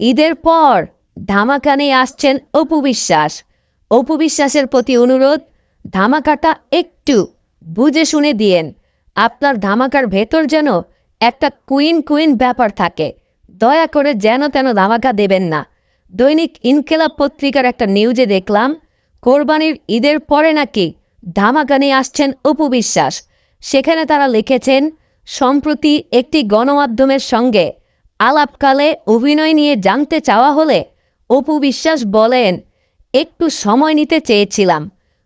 ঈদের পর ধামাকানে আসছেন অপু বিশ্বাস। অপু বিশ্বাসের প্রতি অনুরোধ, ধামাকাটা একটু বুঝে শুনে দিয়েন। আপনার ধামাকার ভেতর যেন একটা কুইন কুইন ব্যাপার থাকে। দয়া করে যেন তেন ধামাকা দেবেন না। দৈনিক ইনকেলাব পত্রিকার একটা নিউজে দেখলাম, কোরবানির ঈদের পরে নাকি ধামাকা আসছেন অপু বিশ্বাস। সেখানে তারা লিখেছেন, সম্প্রতি একটি গণমাধ্যমের সঙ্গে আলাপকালে অভিনয় নিয়ে জানতে চাওয়া হলে অপু বিশ্বাস বলেন, একটু সময় নিতে চেয়েছিলাম।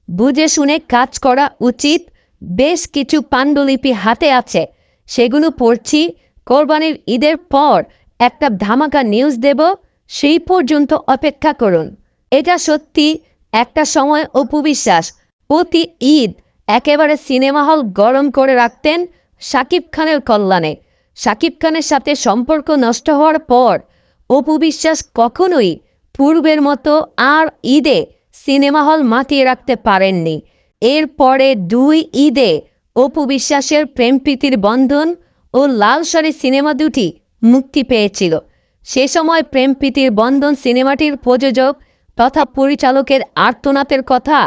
বুঝে শুনে কাজ করা উচিত। বেশ কিছু পাণ্ডুলিপি হাতে আছে। সেগুলো পড়ছি। কোরবানির ঈদের পর একটা ধামাকা নিউজ দেব। সেই পর্যন্ত অপেক্ষা করুন। এটা সত্যি। একটা সময় অপু বিশ্বাস প্রতি ঈদ একেবারে সিনেমা হল গরম করে রাখতেন শাকিব খানের কল্যাণে। শাকিব খানের সাথে সম্পর্ক নষ্ট হওয়ার পর অপু বিশ্বাস কখনোই পূর্বের মতো আর ঈদে সিনেমা হল মাতিয়ে রাখতে পারেননি। এরপরে দুই ঈদে অপু বিশ্বাসের প্রেম প্রীতির বন্ধন ও লাল শাড়ি সিনেমা দুটি মুক্তি পেয়েছিল। সে সময় প্রেম প্রীতির বন্ধন সিনেমাটির প্রযোজক তথা পরিচালকের আর্তনাতের কথা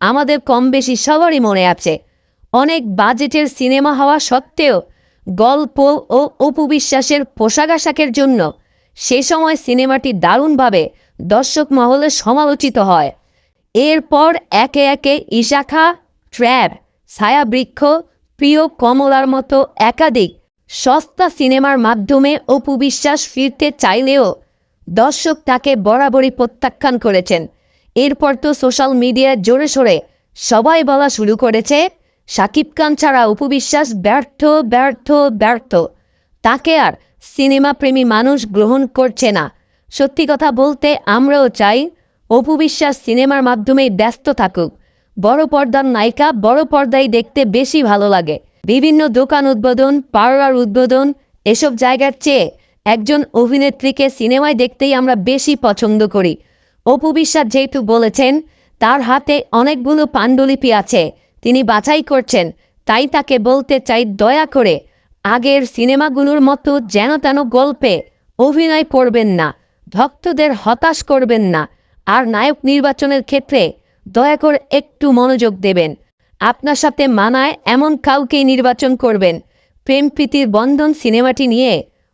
আমাদের কম বেশি সবারই মনে আছে। অনেক বাজেটের সিনেমা হওয়া সত্ত্বেও গল্প ও অপবিশ্বাসের পোশাক আশাকের জন্য। সে সময় সিনেমাটি দারুণভাবে দর্শক মহলে সমালোচিত হয়। এরপর একে একে ইশাখা, ট্র্যাব ছায়াবৃক্ষ প্রিয় কমলার মতো একাধিক সস্তা সিনেমার মাধ্যমে অপু বিশ্বাস ফিরতে চাইলেও দর্শক তাকে বরাবরই প্রত্যাখ্যান করেছেন। এরপর তো সোশ্যাল মিডিয়ায় জোরে সোরে সবাই বলা শুরু করেছে সাকিব খান ছাড়া উপবিশ্বাস ব্যর্থ ব্যর্থ ব্যর্থ। তাকে আর সিনেমা প্রেমী মানুষ গ্রহণ করছে না। সত্যি কথা বলতে আমরাও চাই অপু বিশ্বাস সিনেমার মাধ্যমেই ব্যস্ত থাকুক। বড় পর্দার নায়িকা বড় পর্দায় দেখতে বেশি ভালো লাগে। বিভিন্ন দোকান উদ্বোধন, পার্লার উদ্বোধন, এসব জায়গার চেয়ে একজন অভিনেত্রীকে সিনেমায় দেখতেই আমরা বেশি পছন্দ করি। অপু বিশ্বাস যেহেতু বলেছেন, তার হাতে অনেকগুলো পাণ্ডুলিপি আছে। তিনি বাছাই করছেন। তাই তাকে বলতে চাই দয়া করে, আগের সিনেমাগুলোর মতো যেন তেন গল্পে অভিনয় করবেন না, ভক্তদের হতাশ করবেন না, আর নায়ক নির্বাচনের ক্ষেত্রে দয়া করে একটু মনোযোগ দেবেন। আপনার সাথে মানায় এমন কাউকেই নির্বাচন করবেন। প্রেম প্রীতির বন্ধন সিনেমাটি নিয়ে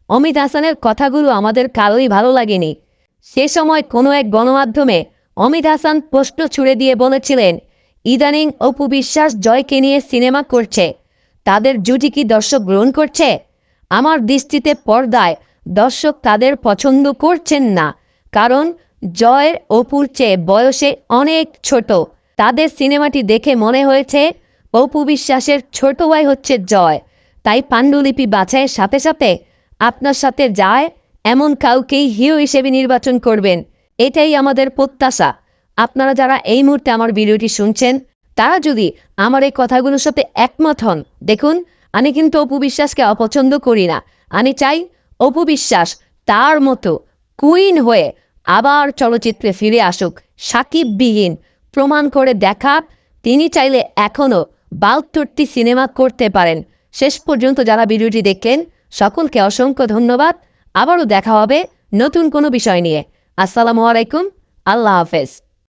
অমিত হাসানের কথাগুলো আমাদের কারোই ভালো লাগেনি। সে সময় কোনো এক গণমাধ্যমে অমিত হাসান প্রশ্ন ছুড়ে দিয়ে বলেছিলেন ইদানিং অপু বিশ্বাস জয়কে নিয়ে সিনেমা করছে। তাদের জুটি কি দর্শক গ্রহণ করছে? আমার দৃষ্টিতে পর্দায় দর্শক তাদের পছন্দ করছেন না, কারণ জয়ের অপুর চেয়ে বয়সে অনেক ছোট। তাদের সিনেমাটি দেখে মনে হয়েছে, অপু বিশ্বাসের ছোট ভাই হচ্ছে জয়। তাই পাণ্ডুলিপি বাছাইয়ের সাথে সাথে আপনার সাথে যায় এমন কাউকেই হিরো হিসেবে নির্বাচন করবেন। এটাই আমাদের প্রত্যাশা। আপনারা যারা এই মুহূর্তে আমার ভিডিওটি শুনছেন, তারা যদি আমার এই কথাগুলোর সাথে একমত হন, দেখুন, আমি কিন্তু অপু বিশ্বাসকে অপছন্দ করি না। আমি চাই অপু বিশ্বাস তার মতো কুইন হয়ে আবার চলচ্চিত্রে ফিরে আসুক, সাকিববিহীন, প্রমাণ করে দেখা, তিনি চাইলে এখনও বাহাত্তরটি সিনেমা করতে পারেন। শেষ পর্যন্ত যারা ভিডিওটি দেখলেন সকলকে অসংখ্য ধন্যবাদ। আবারও দেখা হবে নতুন কোনো বিষয় নিয়ে। আসসালামু আলাইকুম, আল্লাহ হাফেজ।